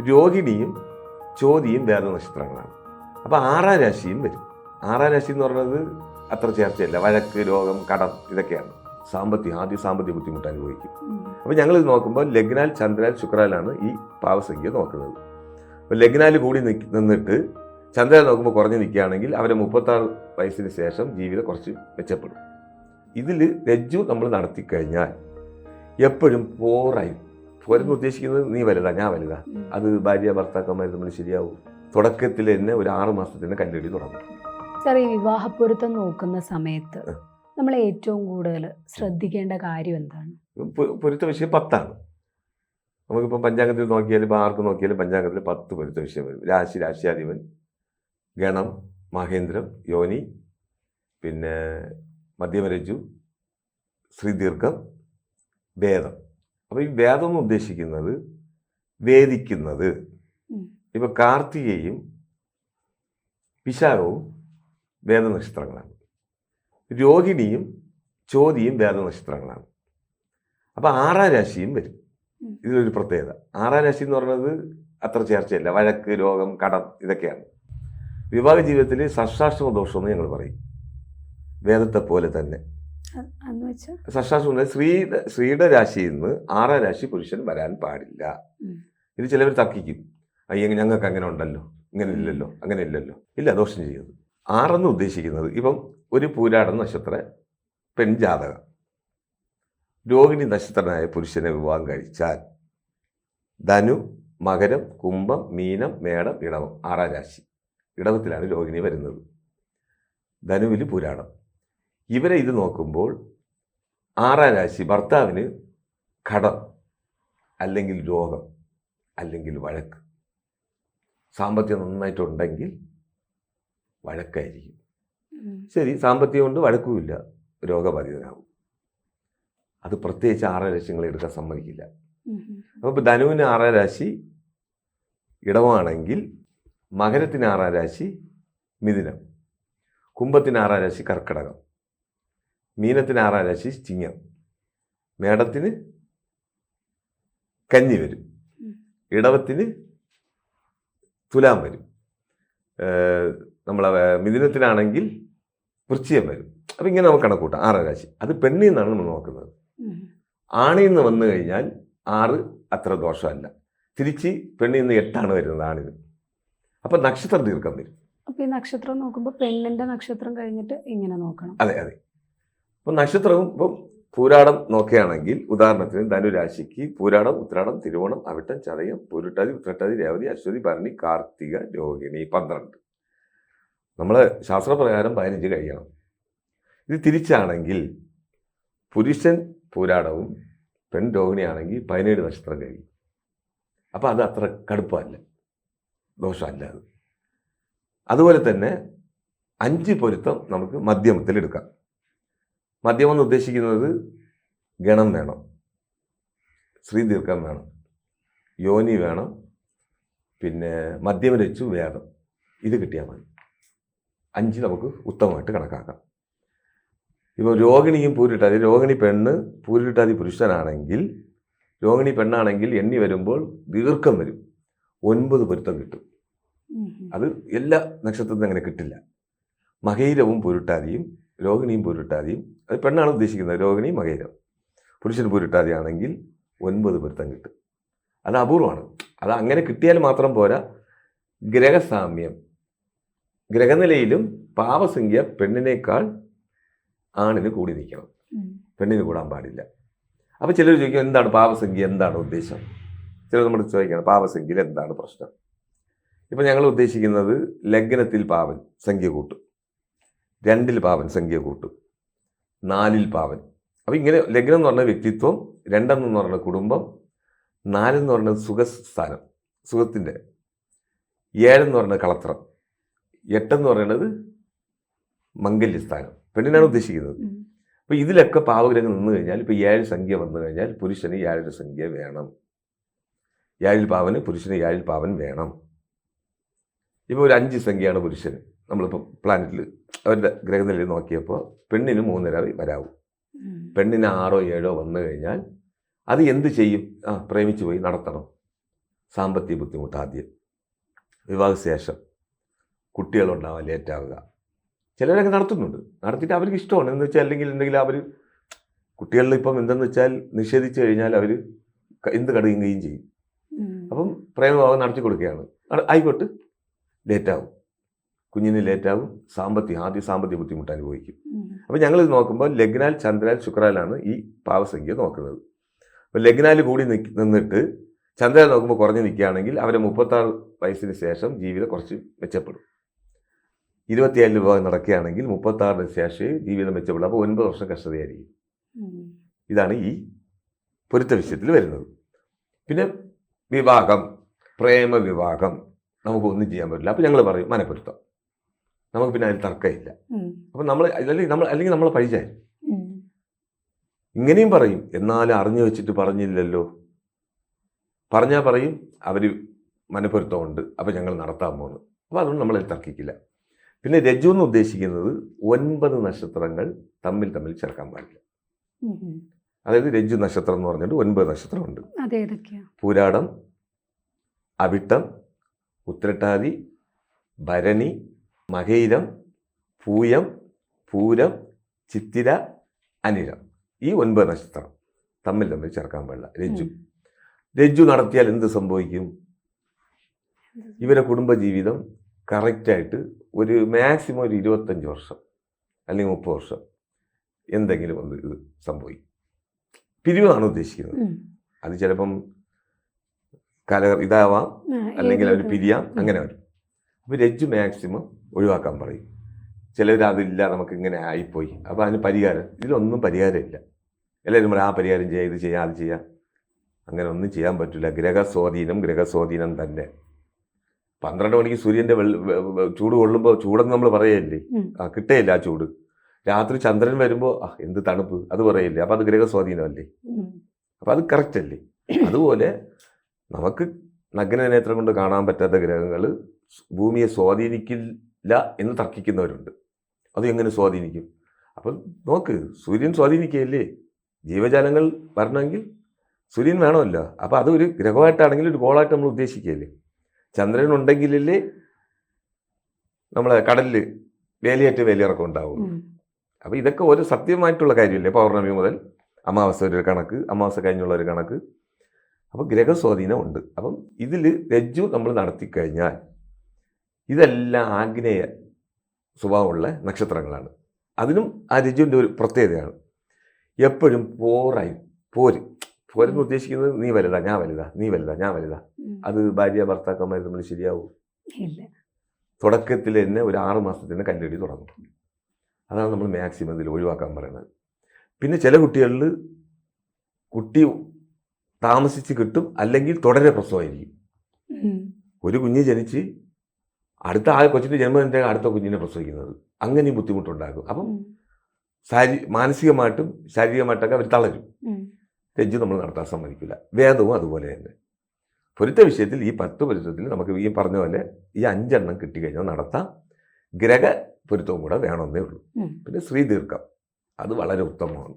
രോഹിണിയും ചോതിയും വേറെ നക്ഷത്രങ്ങളാണ്. അപ്പോൾ ആറാം രാശിയും വരും. ആറാം രാശി എന്ന് പറയുന്നത് അത്ര ചേർച്ചയല്ല. വഴക്ക് രോഗം കടം ഇതൊക്കെയാണ്. സാമ്പത്തിക ആദ്യം സാമ്പത്തിക ബുദ്ധിമുട്ട് അനുഭവിക്കും. അപ്പോൾ ഞങ്ങൾ നോക്കുമ്പോൾ ലഗ്നാൽ ചന്ദ്രാൽ ശുക്രാലാണ് ഈ പാവസംഖ്യ നോക്കുന്നത്. അപ്പോൾ ലഗ്നാൽ കൂടി നിന്നിട്ട് ചന്ദ്രൻ നോക്കുമ്പോൾ കുറഞ്ഞ് നിൽക്കുകയാണെങ്കിൽ അവരെ മുപ്പത്താറ് വയസ്സിന് ശേഷം ജീവിതം കുറച്ച് മെച്ചപ്പെടും. ഇതിൽ രജ്ജു നമ്മൾ നടത്തി കഴിഞ്ഞാൽ എപ്പോഴും പോറായി പോരെന്ന് ഉദ്ദേശിക്കുന്നത് നീ വലുതാ ഞാൻ വലുതാ. അത് ഭാര്യ ഭർത്താക്കന്മാർ തമ്മിൽ ശരിയാവും. തുടക്കത്തിൽ തന്നെ ഒരു ആറ് മാസത്തിന് കല്ലടി തുടങ്ങും. സാർ ഈ വിവാഹപ്പൊരുത്തം നോക്കുന്ന സമയത്ത് നമ്മൾ ഏറ്റവും കൂടുതൽ ശ്രദ്ധിക്കേണ്ട കാര്യം എന്താണ്? പൊരുത്ത വിഷയം പത്താണ്. നമുക്കിപ്പോൾ പഞ്ചാംഗത്തിൽ നോക്കിയാലും ഇപ്പോൾ ആർക്ക് നോക്കിയാലും പഞ്ചാംഗത്തിൽ പത്ത് പൊരുത്ത വിഷയം വരും. രാശി രാശിയാധിപൻ ഗണം മഹേന്ദ്രം യോനി പിന്നെ മധ്യമരജു ശ്രീദീർഘം വേദം അപ്പോൾ ഈ വേദം എന്ന് ഉദ്ദേശിക്കുന്നത് വേദിക്കുന്നത്. ഇപ്പൊ കാർത്തികയും വിശാഖവും വേദനക്ഷത്രങ്ങളാണ്. രോഹിണിയും ചോതിയും വേദനക്ഷത്രങ്ങളാണ്. അപ്പോൾ ആറാം രാശിയും വരും. ഇതിലൊരു പ്രത്യേകത. ആറാം രാശി എന്ന് പറയുന്നത് അത്ര ചേർച്ചയല്ല. വഴക്ക് രോഗം കടം ഇതൊക്കെയാണ്. വിവാഹ ജീവിതത്തിൽ സഷ്ടാഷ്ടമ ദോഷമെന്ന് ഞങ്ങൾ പറയും. വേദത്തെ പോലെ തന്നെ. അ- സ്ത്രീ സ്ത്രീയുടെ രാശിയിൽ നിന്ന് ആറാം രാശി പുരുഷൻ വരാൻ പാടില്ല. ഇത് ചിലവർ തർക്കിക്കും. അയ്യ ഞങ്ങൾക്ക് അങ്ങനെ ഉണ്ടല്ലോ. ഇങ്ങനെ ഇല്ലല്ലോ. അങ്ങനെ ഇല്ലല്ലോ. ഇല്ല ദോഷം ചെയ്യുന്നത് ആറെന്ന് ഉദ്ദേശിക്കുന്നത് ഇപ്പം ഒരു പൂരാട നക്ഷത്ര പെൺജാതകം രോഹിണി നക്ഷത്രനായ പുരുഷനെ വിവാഹം കഴിച്ചാൽ ധനു മകരം കുംഭം മീനം മേടം ഇടവം ആറാം രാശി ഇടവത്തിലാണ് രോഹിണി വരുന്നത്. ധനുവിൽ പുരാണം. ഇവരെ ഇത് നോക്കുമ്പോൾ ആറാം രാശി ഭർത്താവിന് കടം അല്ലെങ്കിൽ രോഗം അല്ലെങ്കിൽ വഴക്ക്. സാമ്പത്തികം നന്നായിട്ടുണ്ടെങ്കിൽ വഴക്കായിരിക്കും. ശരി സാമ്പത്തികം കൊണ്ട് വഴക്കുമില്ല രോഗബാധിതനാകും അത് പ്രത്യേകിച്ച് ആറാം രാശികളെ എടുക്കാൻ സമ്മതിക്കില്ല. അപ്പോൾ ധനുവിന് ആറാം രാശി ഇടവാണെങ്കിൽ മകരത്തിന് ആറാം രാശി മിഥുനം. കുംഭത്തിന് ആറാം രാശി കർക്കടകം. മീനത്തിന് ആറാം രാശി ചിങ്ങം. മേടത്തിന് കഞ്ഞി വരും. ഇടവത്തിന് തുലാം വരും. നമ്മളെ മിഥുനത്തിനാണെങ്കിൽ വൃശ്ചികം വരും. അപ്പം ഇങ്ങനെ നമുക്ക് കണക്കൂട്ടാം. ആറാം രാശി. അത് പെണ്ണിൽ നിന്നാണ് നമ്മൾ നോക്കുന്നത്. ആണിന്ന് ആണിൽ നിന്ന് വന്നു കഴിഞ്ഞാൽ ആറ് അത്ര ദോഷമല്ല. തിരിച്ച് പെണ്ണിൽ നിന്ന് എട്ടാണ് വരുന്നത് ആണിന്. അപ്പം നക്ഷത്ര ദീർഘം വരും. അപ്പം ഈ നക്ഷത്രം നോക്കുമ്പോൾ പെണ്ണിന്റെ നക്ഷത്രം കഴിഞ്ഞിട്ട് ഇങ്ങനെ നോക്കണം. അതെ അതെ. അപ്പം നക്ഷത്രവും ഇപ്പം പൂരാടം നോക്കുകയാണെങ്കിൽ ഉദാഹരണത്തിന് ധനുരാശിക്ക് പൂരാടം ഉത്രാടം തിരുവോണം അവിട്ടം ചതയം പൂരുട്ടാതി ഉത്രട്ടാതി രേവതി അശ്വതി ഭരണി കാർത്തിക രോഹിണി പന്ത്രണ്ട്. നമ്മൾ ശാസ്ത്രപ്രകാരം പതിനഞ്ച് കഴിയണം. ഇത് തിരിച്ചാണെങ്കിൽ പുരുഷൻ പൂരാടവും പെൺ രോഹിണിയാണെങ്കിൽ പതിനേഴ് നക്ഷത്രം കഴിയും. അപ്പോൾ അത് അത്ര കടുപ്പമല്ല. ദോഷമല്ല അത്. അതുപോലെ തന്നെ അഞ്ച് പൊരുത്തം നമുക്ക് മധ്യമത്തിൽ എടുക്കാം. മധ്യമം എന്ന് ഉദ്ദേശിക്കുന്നത് ഗണം വേണം. ശ്രീദീർഘം വേണം. യോനി വേണം. പിന്നെ മദ്യം രച്ചു വേദം. ഇത് കിട്ടിയാൽ മതി. അഞ്ച് നമുക്ക് ഉത്തമമായിട്ട് കണക്കാക്കാം. ഇപ്പോൾ രോഹിണിയും പൂരിട്ടാതി. രോഹിണി പെണ്ണ് പൂരിട്ടാതി പുരുഷനാണെങ്കിൽ രോഹിണി പെണ്ണാണെങ്കിൽ എണ്ണി വരുമ്പോൾ ദീർഘം വരും. ഒൻപത് പൊരുത്തം കിട്ടും. അത് എല്ലാ നക്ഷത്രത്തിനും അങ്ങനെ കിട്ടില്ല. മഹീരവും പൂരിട്ടാതിയും രോഹിണിയും പൊരുട്ടാതിയും അത് പെണ്ണാണ് ഉദ്ദേശിക്കുന്നത്. രോഹിണി മകേരം. പുരുഷൻ പൊരുട്ടാതിയാണെങ്കിൽ ഒൻപത് പൊരുത്തം കിട്ടും. അത് അപൂർവമാണ്. അത് അങ്ങനെ കിട്ടിയാൽ മാത്രം പോരാ. ഗ്രഹസാമ്യം. ഗ്രഹനിലയിലും പാവസംഖ്യ പെണ്ണിനേക്കാൾ ആണിന് കൂടി നിൽക്കണം. പെണ്ണിന് കൂടാൻ പാടില്ല. അപ്പോൾ ചിലർ ചോദിക്കും എന്താണ് പാവസംഖ്യ എന്താണ് ഉദ്ദേശം? ചിലർ നമ്മൾ ചോദിക്കണം പാവസംഖ്യയിൽ എന്താണ് പ്രശ്നം? ഇപ്പം ഞങ്ങൾ ഉദ്ദേശിക്കുന്നത് ലഗ്നത്തിൽ പാവൻ സംഖ്യ കൂട്ടും. രണ്ടിൽ പാവൻ സംഖ്യ കൂട്ടും. നാലിൽ പാവൻ. അപ്പം ഇങ്ങനെ ലഗ്നം എന്ന് പറഞ്ഞ വ്യക്തിത്വം രണ്ടെന്ന് പറഞ്ഞ കുടുംബം നാലെന്ന് പറഞ്ഞ സുഖസ്ഥാനം സുഖത്തിന്റെ ഏഴെന്ന് പറഞ്ഞ കളത്രം എട്ടെന്ന് പറയുന്നത് മംഗല്യസ്ഥാനം. പെണ്ണിനാണ് ഉദ്ദേശിക്കുന്നത്. അപ്പോൾ ഇതിലൊക്കെ പാവഗ്രഹം നിന്ന് കഴിഞ്ഞാൽ ഇപ്പോൾ ഏഴ് സംഖ്യ വന്നു കഴിഞ്ഞാൽ പുരുഷന് ഏഴര സംഖ്യ വേണം. ഏഴിൽ പാവന് പുരുഷന് ഏഴിൽ പാവൻ വേണം. ഇപ്പോൾ ഒരു അഞ്ച് സംഖ്യയാണ് പുരുഷന്. നമ്മളിപ്പോൾ പ്ലാനറ്റിൽ അവരുടെ ഗ്രഹനിലയിൽ നോക്കിയപ്പോൾ പെണ്ണിന് മൂന്നര വരാവും. പെണ്ണിന് ആറോ ഏഴോ വന്നു കഴിഞ്ഞാൽ അത് എന്ത് ചെയ്യും? ആ പ്രേമിച്ചു പോയി നടത്തണം. സാമ്പത്തിക ബുദ്ധിമുട്ട് ആദ്യം. വിവാഹശേഷം കുട്ടികളുണ്ടാവാൻ ലേറ്റാവുക ചിലരൊക്കെ നടത്തുന്നുണ്ട്. നടത്തിയിട്ട് അവർക്ക് ഇഷ്ടമാണ്. എന്ന് വെച്ചാൽ അല്ലെങ്കിൽ എന്തെങ്കിലും അവർ കുട്ടികളിൽ ഇപ്പം എന്തെന്ന് വെച്ചാൽ നിഷേധിച്ചു കഴിഞ്ഞാൽ അവർ എന്ത് കടുകയും കയും ചെയ്യും. അപ്പം പ്രേമഭാവം നടത്തി കൊടുക്കുകയാണ് ആയിക്കോട്ടെ. ലേറ്റാവും കുഞ്ഞിന് ലേറ്റാവും. സാമ്പത്തിക ആദ്യ സാമ്പത്തിക ബുദ്ധിമുട്ട് അനുഭവിക്കും. അപ്പോൾ അപ്പം ഞങ്ങൾ നോക്കുമ്പോൾ ലഗ്നാൽ ചന്ദ്രാൽ ശുക്രാലാണ് ഈ പാവസംഖ്യ നോക്കുന്നത്. അപ്പോൾ ലഗ്നാൽ കൂടി നിൽ നിന്നിട്ട് ചന്ദ്രൻ നോക്കുമ്പോൾ കുറഞ്ഞ് നിൽക്കുകയാണെങ്കിൽ അവരെ മുപ്പത്താറ് വയസ്സിന് ശേഷം ജീവിതം കുറച്ച് മെച്ചപ്പെടും. ഇരുപത്തിയേഴ് വിഭാഗം നടക്കുകയാണെങ്കിൽ മുപ്പത്താറിന് ശേഷം ജീവിതം മെച്ചപ്പെടും. അപ്പോൾ ഒൻപത് വർഷം കഷ്ടതയായിരിക്കും. ഇതാണ് ഈ പൊരുത്ത വിഷയത്തിൽ വരുന്നത്. പിന്നെ വിവാഹം പ്രേമ വിവാഹം നമുക്ക് ഒന്നും ചെയ്യാൻ പറ്റില്ല. അപ്പോൾ ഞങ്ങൾ പറയും മനപ്പൊരുത്തം. നമുക്ക് പിന്നെ അതിൽ തർക്കമില്ല. അപ്പൊ നമ്മൾ അല്ലെങ്കിൽ നമ്മൾ അല്ലെങ്കിൽ നമ്മളെ പരിചയം ഉം. ഇങ്ങനെയും പറയും. എന്നാലും അറിഞ്ഞു വെച്ചിട്ട് പറഞ്ഞില്ലല്ലോ. പറഞ്ഞാൽ പറയും. അവർ മനപ്പൊരുത്തമുണ്ട് അപ്പോൾ ഞങ്ങൾ നടത്താൻ പോകുന്നു അപ്പോൾ അതുകൊണ്ട് നമ്മളതിൽ തർക്കിക്കില്ല. പിന്നെ രജു എന്ന് ഉദ്ദേശിക്കുന്നത് ഒൻപത് നക്ഷത്രങ്ങൾ തമ്മിൽ തമ്മിൽ ചേർക്കാൻ പാടില്ല. അതായത് രജു നക്ഷത്രം എന്ന് പറഞ്ഞിട്ട് ഒൻപത് നക്ഷത്രമുണ്ട്. പൂരാടം അവിട്ടം ഉത്രട്ടാതി ഭരണി മകയിരം പൂയം പൂരം ചിത്തിര അനിരം. ഈ ഒൻപത് നക്ഷത്രം തമ്മിൽ തമ്മിൽ ചേർക്കാൻ പാടില്ല. രജ്ജു. രജ്ജു നടത്തിയാൽ എന്ത് സംഭവിക്കും? ഇവരെ കുടുംബജീവിതം കറക്റ്റായിട്ട് ഒരു മാക്സിമം ഒരു ഇരുപത്തഞ്ച് വർഷം അല്ലെങ്കിൽ മുപ്പത് വർഷം എന്തെങ്കിലും ഒന്ന് ഇത് സംഭവിക്കും. പിരിവാണ് ഉദ്ദേശിക്കുന്നത്. അത് ചിലപ്പം കല ഇതാവാം അല്ലെങ്കിൽ അവർ പിരിയാം അങ്ങനെ വരും. അപ്പോൾ രജ്ജു മാക്സിമം ഒഴിവാക്കാൻ പറയും. ചിലർ അതില്ല നമുക്ക് ഇങ്ങനെ ആയിപ്പോയി. അപ്പോൾ അതിന് പരിഹാരം ഇതിലൊന്നും പരിഹാരമില്ല. എല്ലാവരും പറയും ആ പരിഹാരം ചെയ്യാം ഇത് ചെയ്യാം അത് ചെയ്യാം. അങ്ങനെ ഒന്നും ചെയ്യാൻ പറ്റില്ല ഗ്രഹസ്വാധീനം ഗ്രഹസ്വാധീനം തന്നെ. പന്ത്രണ്ട് മണിക്ക് സൂര്യന്റെ ചൂട് കൊള്ളുമ്പോൾ ചൂടെന്ന് നമ്മൾ പറയല്ലേ? ആ കിട്ടേയില്ല ആ ചൂട്. രാത്രി ചന്ദ്രൻ വരുമ്പോൾ ആ എന്ത് തണുപ്പ്. അത് പറയല്ലേ? അപ്പോൾ അത് ഗ്രഹസ്വാധീനമല്ലേ. അപ്പം അത് കറക്റ്റ് അല്ലേ അതുപോലെ നമുക്ക് നഗ്നനേത്രം കൊണ്ട് കാണാൻ പറ്റാത്ത ഗ്രഹങ്ങൾ ഭൂമിയെ സ്വാധീനിക്കില്ല എന്ന് തർക്കിക്കുന്നവരുണ്ട്. അത് എങ്ങനെ സ്വാധീനിക്കും? അപ്പം നോക്ക് സൂര്യൻ സ്വാധീനിക്കുകയല്ലേ? ജീവജാലങ്ങൾ വരണമെങ്കിൽ സൂര്യൻ വേണമല്ലോ. അപ്പോൾ അത് ഒരു ഗ്രഹമായിട്ടാണെങ്കിൽ ഒരു ഗോളായിട്ട് നമ്മൾ ഉദ്ദേശിക്കുകയല്ലേ? ചന്ദ്രൻ ഉണ്ടെങ്കിലല്ലേ നമ്മളെ കടലിൽ വേലിയേറ്റ് വേലിയിറക്കം ഉണ്ടാവും. അപ്പോൾ ഇതൊക്കെ ഒരു സത്യമായിട്ടുള്ള കാര്യമില്ലേ? പൗർണമി മുതൽ അമാവാസ ഒരു കണക്ക് അമാവാസ കഴിഞ്ഞുള്ള ഒരു കണക്ക്. അപ്പോൾ ഗ്രഹസ്വാധീനം ഉണ്ട്. അപ്പം ഇതിൽ രജ്ജു നമ്മൾ നടത്തിക്കഴിഞ്ഞാൽ ഇതെല്ലാം ആഗ്നേയ സ്വഭാവമുള്ള നക്ഷത്രങ്ങളാണ്. അതിനും ആ രജുവിന്റെ ഒരു പ്രത്യേകതയാണ്. എപ്പോഴും പോറായി പോര്. പോരെന്ന് ഉദ്ദേശിക്കുന്നത് നീ വലുതാ ഞാൻ വലുതാ നീ വലുതാ ഞാൻ വലുതാ. അത് ഭാര്യ ഭർത്താക്കന്മാർ തമ്മിൽ ശരിയാവും. തുടക്കത്തിൽ തന്നെ ഒരു ആറ് മാസത്തിൽ തന്നെ കല്ലടി തുടങ്ങും. അതാണ് നമ്മൾ മാക്സിമം ഇതിൽ ഒഴിവാക്കാൻ പറയുന്നത്. പിന്നെ ചില കുട്ടികളിൽ കുട്ടി താമസിച്ച് കിട്ടും അല്ലെങ്കിൽ തുടരെ പ്രസവമായിരിക്കും. ഒരു കുഞ്ഞ് ജനിച്ച് അടുത്ത ആ കൊച്ചിന്റെ ജന്മദിനത്തെ അടുത്ത കുഞ്ഞിനെ പ്രസവിക്കുന്നത്. അങ്ങനെയും ബുദ്ധിമുട്ടുണ്ടാകും. അപ്പം. ശാരീ മാനസികമായിട്ടും ശാരീരികമായിട്ടൊക്കെ അവർ തളരും. തെജ് രജ്ജു നമ്മൾ നടത്താൻ സമ്മതിക്കില്ല. വേദവും അതുപോലെ തന്നെ. പൊരുത്ത വിഷയത്തിൽ ഈ പത്ത് പൊരുത്തത്തിൽ നമുക്ക് ഈ പറഞ്ഞ പോലെ ഈ അഞ്ചെണ്ണം കിട്ടിക്കഴിഞ്ഞാൽ നടത്താം. ഗ്രഹ പൊരുത്തവും കൂടെ വേണമെന്നേ ഉള്ളൂ. പിന്നെ ശ്രീദീർഘം അത് വളരെ ഉത്തമമാണ്.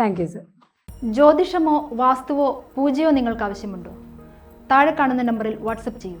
Thank you sir. ജ്യോതിഷമോ വാസ്തുവോ പൂജയോ നിങ്ങൾക്ക് ആവശ്യമുണ്ടോ? താഴെ കാണുന്ന നമ്പറിൽ വാട്സപ്പ് ചെയ്യൂ.